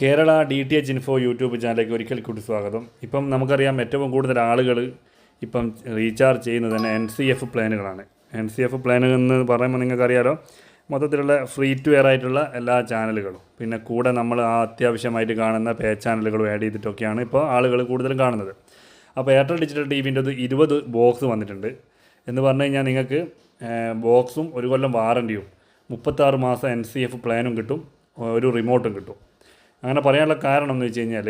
Kerala D T H info YouTube ചാനലിലേക്ക് ഒരിക്കൽ കൂടി സ്വാഗതം. ഇപ്പം നമുക്കറിയാം ഏറ്റവും കൂടുതൽ ആളുകൾ ഇപ്പം റീചാർജ് ചെയ്യുന്നത് തന്നെ എൻ സി എഫ് പ്ലാനുകളാണ് എൻ സി എഫ് പ്ലാൻ എന്ന് പറയുമ്പോൾ നിങ്ങൾക്കറിയാലോ മൊത്തത്തിലുള്ള ഫ്രീ ടു എയർ ആയിട്ടുള്ള എല്ലാ ചാനലുകളും പിന്നെ കൂടെ നമ്മൾ ആ അത്യാവശ്യമായിട്ട് കാണുന്ന പേ ചാനലുകളും ആഡ് ചെയ്തിട്ടൊക്കെയാണ് ഇപ്പോൾ ആളുകൾ കൂടുതലും കാണുന്നത്. അപ്പോൾ എയർടെൽ ഡിജിറ്റൽ ടി വിന്റെ ഇരുപത് ബോക്സ് വന്നിട്ടുണ്ട്. എന്ന് പറഞ്ഞു കഴിഞ്ഞാൽ നിങ്ങൾക്ക് ബോക്സും ഒരു കൊല്ലം വാറന്റിയും മുപ്പത്താറ് മാസം എൻ സി എഫ് പ്ലാനും കിട്ടും ഒരു റിമോട്ടും കിട്ടും. അങ്ങനെ പറയാനുള്ള കാരണം എന്ന് വെച്ച് കഴിഞ്ഞാൽ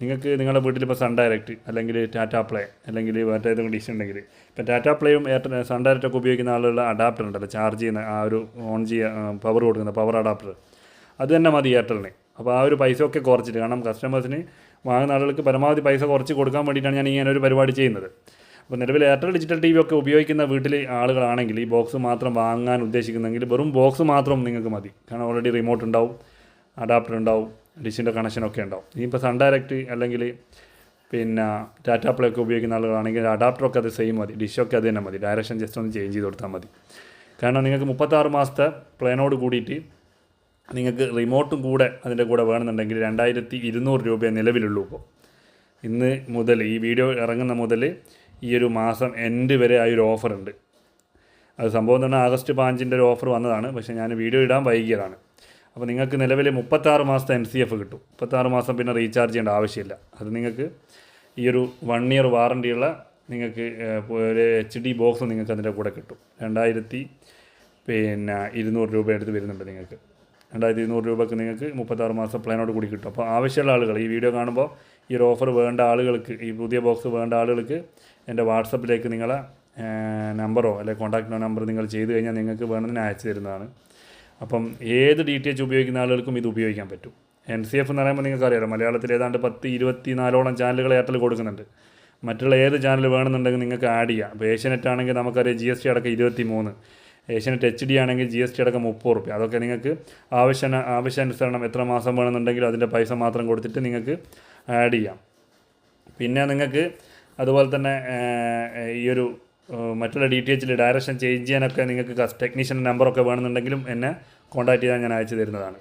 നിങ്ങൾക്ക് നിങ്ങളുടെ വീട്ടിൽ ഇപ്പോൾ സൺ ഡയറക്റ്റ് അല്ലെങ്കിൽ ടാറ്റാ പ്ലേ അല്ലെങ്കിൽ മറ്റേതെങ്കിലും ഡിഷ് ഉണ്ടെങ്കിൽ ഇപ്പോൾ ടാറ്റാ പ്ലേയും എയർടെൽ സൺ ഡയറക്റ്റ് ഒക്കെ ഉപയോഗിക്കുന്ന ആളുകളുടെ അഡാപ്റ്റർ ഉണ്ടല്ലോ ചാർജ് ചെയ്യുന്ന ആ ഒരു ഓൺ ചെയ്യുക പവർ കൊടുക്കുന്ന പവർ അഡാപ്റ്റർ അത് തന്നെ മതി എയർടെലിന് അപ്പോൾ ആ ഒരു പൈസ ഒക്കെ കുറച്ചിട്ട് കാരണം കസ്റ്റമേഴ്സിന് വാങ്ങുന്ന ആളുകൾക്ക് പരമാവധി പൈസ കുറച്ച് കൊടുക്കാൻ വേണ്ടിയിട്ടാണ് ഞാൻ ഇങ്ങനെ ഒരു പരിപാടി ചെയ്യുന്നത്. അപ്പോൾ നിലവിൽ എയർടെൽ ഡിജിറ്റൽ ടി വി ഒക്കെ ഉപയോഗിക്കുന്ന വീട്ടിൽ ആളുകളാണെങ്കിൽ ഈ ബോക്സ് മാത്രം വാങ്ങാൻ ഉദ്ദേശിക്കുന്നെങ്കിൽ വെറും ബോക്സ് മാത്രം നിങ്ങൾക്ക് മതി. കാരണം ഓൾറെഡി റിമോട്ട് ഉണ്ടാവും അഡാപ്റ്റർ ഉണ്ടാവും. ഡിഷിന്റെ കണക്ഷനൊക്കെ ഉണ്ടാവും. ഇനിയിപ്പോൾ സൺ ഡയറക്റ്റ് അല്ലെങ്കിൽ പിന്നെ ഡാറ്റ പ്ലേ ഒക്കെ ഉപയോഗിക്കുന്ന ആളുകളാണെങ്കിൽ അഡാപ്റ്ററൊക്കെ അത് സെയിം മതി. ഡിഷൊക്കെ അത് തന്നെ മതി. ഡയറക്ഷൻ ജസ്റ്റ് ഒന്ന് ചേഞ്ച് ചെയ്ത് കൊടുത്താൽ മതി. കാരണം നിങ്ങൾക്ക് മുപ്പത്താറ് മാസത്തെ പ്ലാനോട് കൂടിയിട്ട് നിങ്ങൾക്ക് റിമോട്ടും കൂടെ അതിന്റെ കൂടെ വേണമെന്നുണ്ടെങ്കിൽ രണ്ടായിരത്തി ഇരുന്നൂറ് രൂപയെ നിലവിലുള്ളൂ ഇപ്പോൾ ഇന്ന് മുതൽ ഈ വീഡിയോ ഇറങ്ങുന്ന മുതൽ ഈ ഒരു മാസം എൻഡ് വരെ ആ ഒരു ഓഫറുണ്ട് അത് സംഭവം തന്നെ ആഗസ്റ്റ് പാഞ്ചിന്റെ ഒരു ഓഫർ വന്നതാണ്. പക്ഷേ ഞാൻ വീഡിയോ ഇടാൻ വൈകിയതാണ്. അപ്പോൾ നിങ്ങൾക്ക് നിലവിൽ മുപ്പത്താറ് മാസത്തെ എൻ സി എഫ് കിട്ടും. മുപ്പത്താറ് മാസം പിന്നെ റീചാർജ് ചെയ്യേണ്ട ആവശ്യമില്ല. അത് നിങ്ങൾക്ക് ഈ ഒരു വൺ ഇയർ വാറണ്ടിയുള്ള നിങ്ങൾക്ക് ഒരു എച്ച് ഡി ബോക്സ് നിങ്ങൾക്ക് അതിന്റെ കൂടെ കിട്ടും. രണ്ടായിരത്തി പിന്നെ ഇരുന്നൂറ് രൂപ എടുത്ത് വരുന്നുണ്ട് നിങ്ങൾക്ക്. രണ്ടായിരത്തി ഇരുന്നൂറ് രൂപക്ക് നിങ്ങൾക്ക് മുപ്പത്താറ് മാസം പ്ലാനോട് കൂടി കിട്ടും. അപ്പോൾ ആവശ്യമുള്ള ആളുകൾ ഈ വീഡിയോ കാണുമ്പോൾ ഈ ഒരു ഓഫർ വേണ്ട ആളുകൾക്ക് ഈ പുതിയ ബോക്സ് വേണ്ട ആളുകൾക്ക് എന്റെ വാട്സപ്പിലേക്ക് നിങ്ങളെ നമ്പറോ അല്ലെങ്കിൽ കോൺടാക്റ്റ് നമ്പർ നിങ്ങൾ ചെയ്ത് കഴിഞ്ഞാൽ നിങ്ങൾക്ക് വേണമെന്ന് അയച്ചു തരുന്നതാണ്. അപ്പം ഏത് ഡി ടി എച്ച് ഉപയോഗിക്കുന്ന ആളുകൾക്കും ഇത് ഉപയോഗിക്കാൻ പറ്റും. എൻ സി എഫ് എന്ന് പറയുമ്പോൾ നിങ്ങൾക്ക് അറിയാലോ മലയാളത്തിൽ ഏതാണ്ട് പത്ത് ഇരുപത്തി നാലോളം ചാനലുകൾ എയർടെൽ കൊടുക്കുന്നുണ്ട്. മറ്റുള്ള ഏത് ചാനൽ വേണമെന്നുണ്ടെങ്കിൽ നിങ്ങൾക്ക് ആഡ് ചെയ്യാം. അപ്പോൾ ഏഷ്യനെറ്റ് ആണെങ്കിൽ നമുക്കറിയാം ജി എസ് ടി അടക്കം ഇരുപത്തി മൂന്ന് ഏഷ്യനെറ്റ് എച്ച് ഡി ആണെങ്കിൽ ജി എസ് ടി അടക്കം മുപ്പത് റുപ്യ. അതൊക്കെ നിങ്ങൾക്ക് ആവശ്യ ആവശ്യാനുസരണം എത്ര മാസം വേണമെന്നുണ്ടെങ്കിലും അതിന്റെ പൈസ മാത്രം കൊടുത്തിട്ട് നിങ്ങൾക്ക് ആഡ് ചെയ്യാം. പിന്നെ നിങ്ങൾക്ക് അതുപോലെ തന്നെ ഈ ഒരു മറ്റുള്ള ഡി ടി എച്ചിൽ ഡയറക്ഷൻ ചേഞ്ച് ചെയ്യാനൊക്കെ നിങ്ങൾക്ക് ടെക്നീഷ്യൻ നമ്പറൊക്കെ വേണമെന്നുണ്ടെങ്കിലും എന്നെ കോൺടാക്ട് ചെയ്താൽ ഞാൻ അയച്ചു തരുന്നതാണ്.